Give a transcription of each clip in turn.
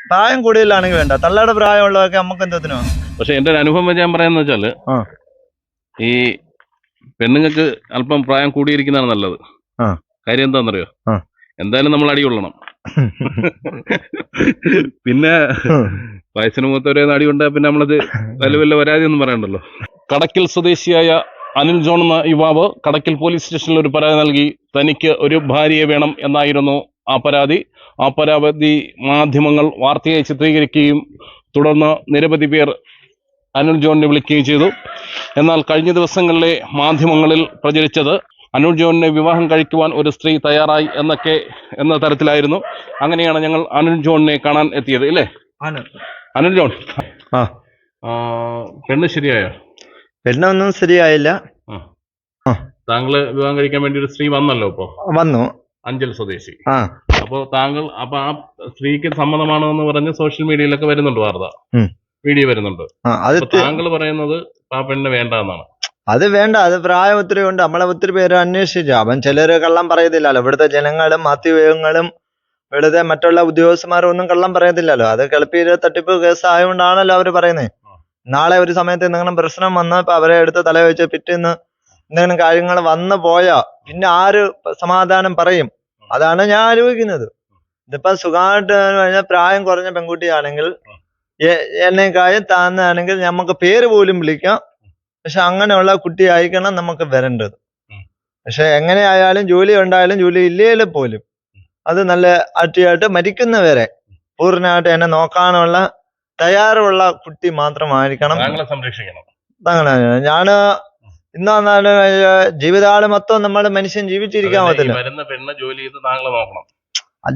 പ്രായം കൂടുതലാണെങ്കിൽ വേണ്ട. തള്ളയുടെ പ്രായമുള്ളതൊക്കെ നമുക്ക് എന്തോ പക്ഷെ എന്റെ ഒരു അനുഭവം വെച്ച് ഞാൻ പറയാന്ന് വെച്ചാൽ ആ. ഈ പെണ്ണുങ്ങൾക്ക് അല്പം പ്രായം കൂടിയിരിക്കുന്നതാണ് നല്ലത്. ആ. കാര്യം എന്താണെന്നറിയോ ആ. എന്തായാലും നമ്മൾ അടി കൊള്ളണം. പിന്നെ വയസ്സിന് മൂത്തവരെ അടി ഉണ്ട് പിന്നെ നമ്മളത് വലിയ വലിയ പരാതി ഒന്നും പറയണ്ടല്ലോ. കടക്കൽ സ്വദേശിയായ അനിൽ ജോൺ എന്ന യുവാവ് കടക്കൽ പോലീസ് സ്റ്റേഷനിൽ ഒരു പരാതി നൽകി. തനിക്ക് ഒരു ഭാര്യയെ വേണം എന്നായിരുന്നു ആ പരാതി ആ പരാതി മാധ്യമങ്ങൾ വാർത്തയായി ചിത്രീകരിക്കുകയും തുടർന്ന് നിരവധി പേർ അനിൽ ജോണിനെ വിളിക്കുകയും ചെയ്തു. എന്നാൽ കഴിഞ്ഞ ദിവസങ്ങളിലെ മാധ്യമങ്ങളിൽ പ്രചരിച്ചത് അനിൽ ജോണിനെ വിവാഹം കഴിക്കുവാൻ ഒരു സ്ത്രീ തയ്യാറായി എന്നൊക്കെ എന്ന തരത്തിലായിരുന്നു. അങ്ങനെയാണ് ഞങ്ങൾ അനിൽ ജോണിനെ കാണാൻ എത്തിയത് ഇല്ലേ? അനുൽ ജോൺ. ആ. ആ, പെണ്ണ് ശരിയായോ? പെണ്ണൊന്നും ശരിയായില്ല. താങ്കൾ വിവാഹം കഴിക്കാൻ വേണ്ടി ഒരു സ്ത്രീ വന്നല്ലോ ഇപ്പോ? വന്നു. അഞ്ചൽ സ്വദേശി. ആ. അപ്പോ താങ്കൾ അപ്പൊ ആ സ്ത്രീക്ക് സമ്മതമാണോ എന്ന് പറഞ്ഞ് സോഷ്യൽ മീഡിയയിലൊക്കെ വരുന്നുണ്ട് വാർത്ത. വീഡിയോ വരുന്നുണ്ട്. അത് താങ്കൾ പറയുന്നത് ആ പെണ്ണ് വേണ്ട എന്നാണ് അത് വേണ്ട അത് പ്രായം ഒത്തിരി ഉണ്ട്. നമ്മളെ ഒത്തിരി പേര് അന്വേഷിച്ചു. അവൻ ചിലര് കള്ളം പറയത്തില്ലല്ലോ. ഇവിടുത്തെ ജനങ്ങളും മാധ്യമങ്ങളും ഇവിടുത്തെ മറ്റുള്ള ഉദ്യോഗസ്ഥന്മാരും ഒന്നും കള്ളം പറയത്തില്ലല്ലോ. അത് കിളപ്പിയിൽ തട്ടിപ്പ് കേസ് ആയതുകൊണ്ടാണല്ലോ അവർ പറയുന്നത് നാളെ ഒരു സമയത്ത് എന്തെങ്കിലും പ്രശ്നം വന്ന് ഇപ്പൊ അവരെ എടുത്ത് തല വെച്ച് പിറ്റേന്ന് എന്തെങ്കിലും കാര്യങ്ങൾ വന്നു പോയാ പിന്നെ ആര് സമാധാനം പറയും? അതാണ് ഞാൻ ആലോചിക്കുന്നത്. ഇതിപ്പോ സുഖമായിട്ട് കഴിഞ്ഞാൽ പ്രായം കുറഞ്ഞ പെൺകുട്ടിയാണെങ്കിൽ എന്നെ എന്നെക്കാളും താന്നാണെങ്കിൽ നമുക്ക് പേര് പോലും വിളിക്കാം. പക്ഷെ അങ്ങനെയുള്ള കുട്ടി ആയിരിക്കണം നമുക്ക് വരേണ്ടത്. പക്ഷെ പക്ഷെ എങ്ങനെയായാലും ജോലി ഉണ്ടായാലും ജോലി ഇല്ലേലും പോലും അത് നല്ല അട്ടിയായിട്ട് മരിക്കുന്നവരെ പൂർണമായിട്ട് എന്നെ നോക്കാനുള്ള തയ്യാറുള്ള കുട്ടി മാത്രമായിരിക്കണം. സംരക്ഷിക്കണം. അങ്ങനെ ഞാൻ ഇന്ന് വന്നാൽ ജീവിതകാലം മൊത്തം നമ്മൾ മനുഷ്യൻ ജീവിച്ചിരിക്കാൻ പറ്റില്ല. വരുന്ന പെണ്ണ് ജോലി ചെയ്ത് നോക്കണം.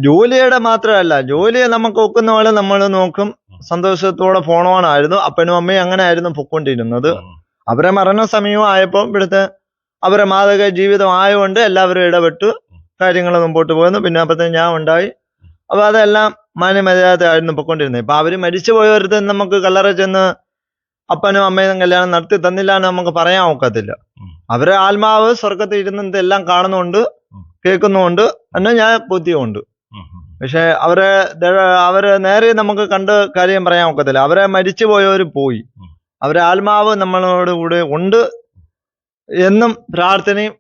ജോലിയുടെ മാത്രമല്ല. ജോലിയെ നമുക്ക് ഒക്കുന്ന പോലെ നമ്മൾ നോക്കും. സന്തോഷത്തോടെ പോണോണായിരുന്നു അപ്പനും അമ്മയും അങ്ങനെ ആയിരുന്നു പൊക്കൊണ്ടിരുന്നത് അവരെ അവരെ മരണസമയവും ആയപ്പോൾ ഇവിടുത്തെ അവരെ മാതക ജീവിതം ആയതുകൊണ്ട് എല്ലാവരും ഇടപെട്ടു. കാര്യങ്ങൾ മുമ്പോട്ട് പോകുന്നു പിന്നെ അപ്പത്തേന് ഞാൻ ഉണ്ടായി. അപ്പൊ അതെല്ലാം മാന്യമര്യാദയായിരുന്നു പൊക്കൊണ്ടിരുന്നത് ഇപ്പൊ അവർ മരിച്ചു പോയവരുടെ നമുക്ക് കല്ലറ ചെന്ന് അപ്പനും അമ്മയും കല്യാണം നടത്തി തന്നില്ല എന്ന് നമുക്ക് പറയാൻ ഒക്കത്തില്ല. അവരെ ആത്മാവ് സ്വർഗത്തിൽ ഇരുന്ന് എല്ലാം കാണുന്നുണ്ട് കേൾക്കുന്നുണ്ട് എന്നെ ഞാൻ ബുദ്ധിയുണ്ട്. പക്ഷെ അവരെ അവരെ നേരെ നമുക്ക് കണ്ട് കാര്യം പറയാൻ ഒക്കത്തില്ല അവരെ മരിച്ചു പോയവർ പോയി. അവരെ ആത്മാവ് നമ്മളോട് കൂടെ ഉണ്ട് എന്നും പ്രാർത്ഥനയും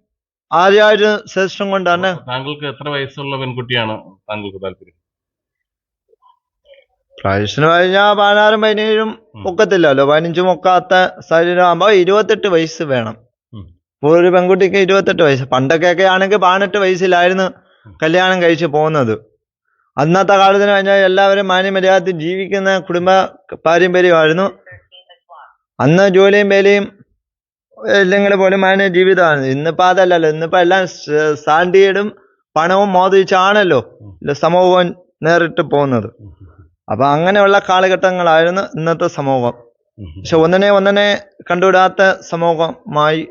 ആര്യാര് ശ്രേഷ്ഠം കൊണ്ടാണ് താങ്കൾക്ക് എത്ര വയസ്സുള്ള പെൺകുട്ടിയാണ് താങ്കൾക്ക് താല്പര്യം പ്രായത്തിന് കഴിഞ്ഞാൽ പതിനാറും പതിനേഴും. ഒക്കത്തില്ലല്ലോ പതിനഞ്ചും ഒക്കാത്ത സാഹചര്യം ആകുമ്പോ ഇരുപത്തെട്ട് വയസ്സ് വേണം. ഒരു പെൺകുട്ടിക്ക് ഇരുപത്തെട്ട് വയസ്സ്. പണ്ടൊക്കെയൊക്കെ ആണെങ്കിൽ പതിനെട്ട് വയസ്സിലായിരുന്നു കല്യാണം കഴിച്ച് പോകുന്നത്. അന്നത്തെ കാലത്തിന് കഴിഞ്ഞാൽ എല്ലാവരും മാന്യമര്യാദത്തിൽ ജീവിക്കുന്ന കുടുംബ പാരമ്പര്യമായിരുന്നു. അന്ന് ജോലിയും വേലയും ഇല്ലെങ്കിൽ പോലും മാന്യ ജീവിതമാണ് ഇന്നിപ്പോ അതല്ലല്ലോ. ഇന്നിപ്പോ എല്ലാം സാണ്ടിയടും പണവും മോദിച്ചാണല്ലോ സമൂഹം നേരിട്ട് പോകുന്നത്. അപ്പൊ അങ്ങനെയുള്ള കാലഘട്ടങ്ങളായിരുന്നു ഇന്നത്തെ സമൂഹം. പക്ഷെ ഒന്നിനെ ഒന്നിനെ കണ്ടുവിടാത്ത സമൂഹമായി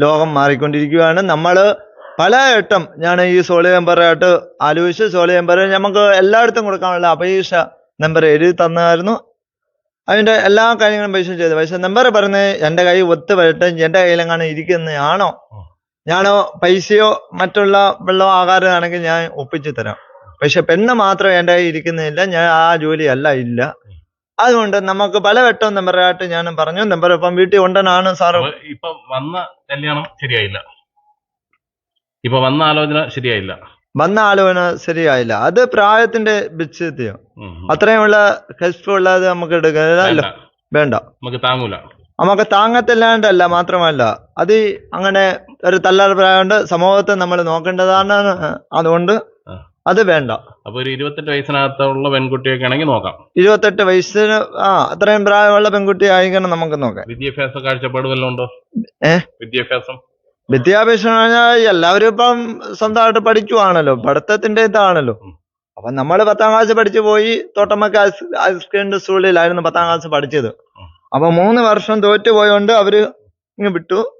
ലോകം മാറിക്കൊണ്ടിരിക്കുകയാണ്. പല പലവട്ടം ഞാൻ ഈ സോളി നമ്പറായിട്ട് ആലോചിച്ച് സോളി നമ്പർ നമുക്ക് എല്ലായിടത്തും കൊടുക്കാനുള്ള അപേക്ഷ നമ്പർ എഴുതി തന്നായിരുന്നു. അതിന്റെ എല്ലാ കാര്യങ്ങളും പൈസ ചെയ്തു. പൈസ നമ്പർ പറഞ്ഞ് എന്റെ കൈ ഒത്തു വരട്ടെ എന്റെ കയ്യിലെങ്ങാണ് ഇരിക്കുന്നതാണോ. ഞാനോ പൈസയോ മറ്റുള്ള വെള്ളമോ ആകാരമാണെങ്കിൽ ഞാൻ ഒപ്പിച്ചു തരാം. പക്ഷെ പെണ്ണ് മാത്രം എന്റെ കയ്യിൽ ഇരിക്കുന്നില്ല. ഞാൻ ആ ജോലിയല്ല ഇല്ല. അതുകൊണ്ട് നമുക്ക് പല വട്ടം നമ്പറായിട്ട് ഞാൻ പറഞ്ഞു നമ്പർ ഇപ്പം വീട്ടിൽ ഉണ്ടെന്നാണ് സാറ് ഇപ്പൊ വന്ന കല്യാണം ശരിയായില്ല. ഇപ്പൊ വന്ന ആലോചന ശരിയായില്ല. വന്ന ആലോചന ശരിയായില്ല. അത് പ്രായത്തിന്റെ വിച്ഛേദ്യം. അത്രയുമുള്ള ഉം. ഉള്ളത് നമുക്ക് എടുക്കില്ല വേണ്ട. നമുക്ക് താങ്ങൂല. നമുക്ക് താങ്ങത്തില്ലാണ്ടല്ല മാത്രമല്ല. അത് അങ്ങനെ ഒരു തള്ളൽ പ്രായമുണ്ട് സമൂഹത്തെ നമ്മൾ നോക്കേണ്ടതാണ്. അതുകൊണ്ട്. അത് വേണ്ട. അപ്പൊ ഒരു ഇരുപത്തെട്ട് വയസ്സിനകത്തുള്ള പെൺകുട്ടിയൊക്കെ ആണെങ്കിൽ നോക്കാം. ഇരുപത്തെട്ട് വയസ്സിന് ആ അത്രയും പ്രായമുള്ള പെൺകുട്ടി ആയിരിക്കണം നമുക്ക് നോക്കാം. വിദ്യാഭ്യാസ കാഴ്ചപ്പാട് വല്ലതും ഉണ്ടോ? ഏഹ് വിദ്യാഭ്യാസം? വിദ്യാഭ്യാസം പറഞ്ഞാൽ എല്ലാവരും ഇപ്പം സ്വന്തമായിട്ട് പഠിക്കുവാണല്ലോ. പഠിത്തത്തിന്റെ ഇതാണല്ലോ. അപ്പൊ നമ്മൾ പത്താം ക്ലാസ് പഠിച്ചു പോയി തോട്ടമ്മക്ക് ഹൈസ്കൂളിന്റെ സ്കൂളിലായിരുന്നു പത്താം ക്ലാസ് പഠിച്ചത്. അപ്പൊ മൂന്ന് വർഷം തോറ്റു പോയോണ്ട് അവർ ഇങ്ങ് വിട്ടു.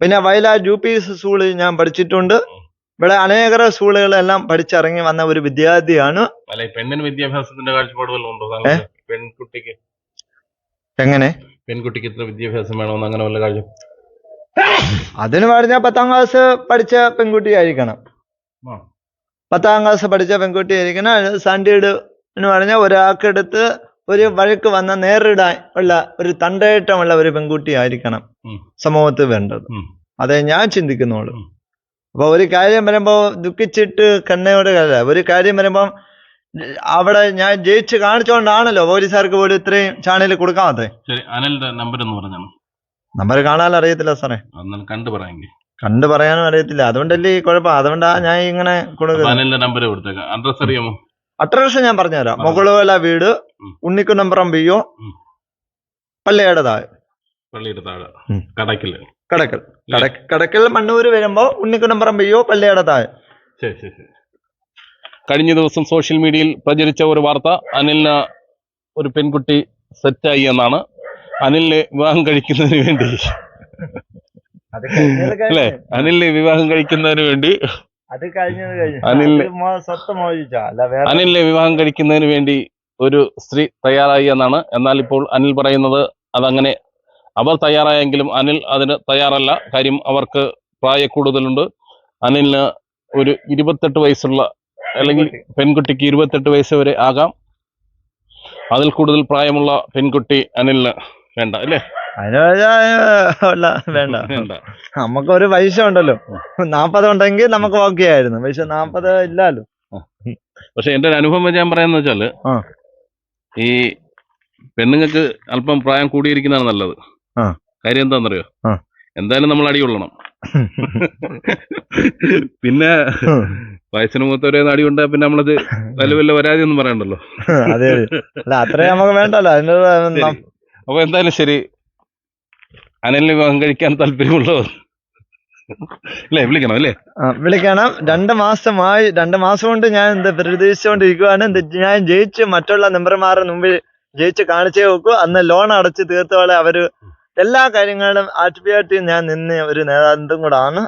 പിന്നെ വയലാർ യു പി സ്കൂളിൽ ഞാൻ പഠിച്ചിട്ടുണ്ട്. ഇവിടെ അനേക സ്കൂളുകളെല്ലാം പഠിച്ചിറങ്ങി വന്ന ഒരു വിദ്യാർത്ഥിയാണ്. അല്ല പെണ്ണിന് വിദ്യാഭ്യാസത്തിന്റെ കാഴ്ചപ്പാട് വല്ലതും ഉണ്ടോ പെൺകുട്ടിക്ക്. എങ്ങനെ? പെൺകുട്ടിക്ക് ഇത്ര വിദ്യാഭ്യാസം വേണമെന്ന് അങ്ങനെ വല്ല കാഴ്ച അതിന് പറഞ്ഞാൽ പത്താം ക്ലാസ് പഠിച്ച പെൺകുട്ടി ആയിരിക്കണം. പത്താം ക്ലാസ് പഠിച്ച പെൺകുട്ടി ആയിരിക്കണം സാൻഡിയുടെ എന്ന് പറഞ്ഞാൽ ഒരാൾക്കെടുത്ത് ഒരു വഴക്ക് വന്ന നേരിടാൻ ഉള്ള ഒരു തണ്ടേറ്റമുള്ള ഒരു പെൺകുട്ടി ആയിരിക്കണം. സമൂഹത്തിൽ വേണ്ടത്. അതേ ഞാൻ ചിന്തിക്കുന്നുള്ളൂ ഉം. അപ്പൊ ഒരു കാര്യം വരുമ്പോ ദുഃഖിച്ചിട്ട് കണ്ണയോട് അല്ല ഒരു കാര്യം വരുമ്പം അവിടെ ഞാൻ ജയിച്ച് കാണിച്ചോണ്ടാണല്ലോ പോലീസുകാർക്ക് പോലും ഇത്രയും ചാനൽ കൊടുക്കാമത്തെ ശരി അനലിന്റെ നമ്പർ എന്ന് പറഞ്ഞാണ് നമ്പർ കാണാൻ അറിയത്തില്ല സാറേ. എന്നാൽ കണ്ടു പറയാമെങ്കിൽ കണ്ടു പറയാനും അറിയത്തില്ല. അതുകൊണ്ടല്ലേ ഈ കുഴപ്പം? അതുകൊണ്ടാ ഞാൻ ഇങ്ങനെ കൊടുക്കുന്നത്. അനലിന്റെ നമ്പർ കൊടുത്തേക്കാം. അഡ്രസ് അറിയാമോ? അഡ്രസ് ഞാൻ പറഞ്ഞുതരാം. പറഞ്ഞോ. മുകളുവല വീട് ഉണ്ണിക്കുന്നമ്പറം പി ഒ. താഴെ. പള്ളിയുടെ താഴെ. കടക്കിൽ കടക്കൽ കട- കടക്കൽ മണ്ണൂര് വരുമ്പോ ഒ പള്ളിയുടെ താഴെ. ശരി ശരി ശരി. കഴിഞ്ഞ ദിവസം സോഷ്യൽ മീഡിയയിൽ പ്രചരിച്ച ഒരു വാർത്ത അനിലിന് ഒരു പെൺകുട്ടി സെറ്റായി എന്നാണ്. അനിലിനെ വിവാഹം കഴിക്കുന്നതിന് വേണ്ടി. അല്ലേ? അനിലിനെ വിവാഹം കഴിക്കുന്നതിന് വേണ്ടി. അത് കഴിഞ്ഞത് കഴിഞ്ഞു. അനിലിനെ വിവാഹം കഴിക്കുന്നതിന് വേണ്ടി ഒരു സ്ത്രീ തയ്യാറായി എന്നാണ്. എന്നാൽ ഇപ്പോൾ അനിൽ പറയുന്നത് അതങ്ങനെ അവർ തയ്യാറായെങ്കിലും അനിൽ അതിന് തയ്യാറല്ല. കാര്യം അവർക്ക് പ്രായ കൂടുതലുണ്ട് അനിലിന് ഒരു ഇരുപത്തെട്ട് വയസ്സുള്ള അല്ലെങ്കിൽ പെൺകുട്ടിക്ക് ഇരുപത്തെട്ട് വയസ്സ് വരെ ആകാം. അതിൽ കൂടുതൽ പ്രായമുള്ള പെൺകുട്ടി അനിലിന് വേണ്ട അല്ലേ? വേണ്ട. വേണ്ട. നമുക്ക് ഒരു പൈസ ഉണ്ടല്ലോ. നാപ്പത് ഉണ്ടെങ്കിൽ നമുക്ക് ഓക്കെ ആയിരുന്നു. പക്ഷെ നാപ്പത് ഇല്ലല്ലോ പക്ഷെ എന്റെ ഒരു അനുഭവം വെച്ച് ഞാൻ പറയാന്ന് വെച്ചാൽ. ഈ പെണ്ണുങ്ങൾക്ക് അല്പം പ്രായം കൂടിയിരിക്കുന്നതാണ് നല്ലത്. കാര്യം എന്താണെന്നറിയോ എന്തായാലും നമ്മൾ അടി കൊള്ളണം. പിന്നെ വയസ്സിന് മൂത്തവരെ അടി കൊണ്ടാ പിന്നെ നമ്മളത് വലിയ വലിയ പരാതി ഒന്നും പറയണ്ടല്ലോ. അതെ അതെ. അല്ല അത്രയും നമുക്ക് വേണ്ടല്ലോ. അതിന്റെ അപ്പൊ എന്തായാലും ശരി. അനലിന് വിവാഹം കഴിക്കാൻ താല്പര്യമുള്ളവർ അല്ലേ വിളിക്കണം അല്ലേ? വിളിക്കണം. രണ്ട് മാസമായി രണ്ട് മാസം കൊണ്ട് ഞാൻ എന്താ പ്രതീക്ഷിച്ചുകൊണ്ടിരിക്കുവാണ്. ഞാൻ ജയിച്ച് മറ്റുള്ള മെമ്പർമാരുടെ മുമ്പിൽ ജയിച്ച് കാണിച്ചേ നോക്കൂ അന്ന് ലോൺ അടച്ച് തീർത്തോളെ അവർ എല്ലാ കാര്യങ്ങളിലും ആറ്റുപേട്ടി ഞാൻ നിന്ന ഒരു നേതാന്തും കൂടാണ്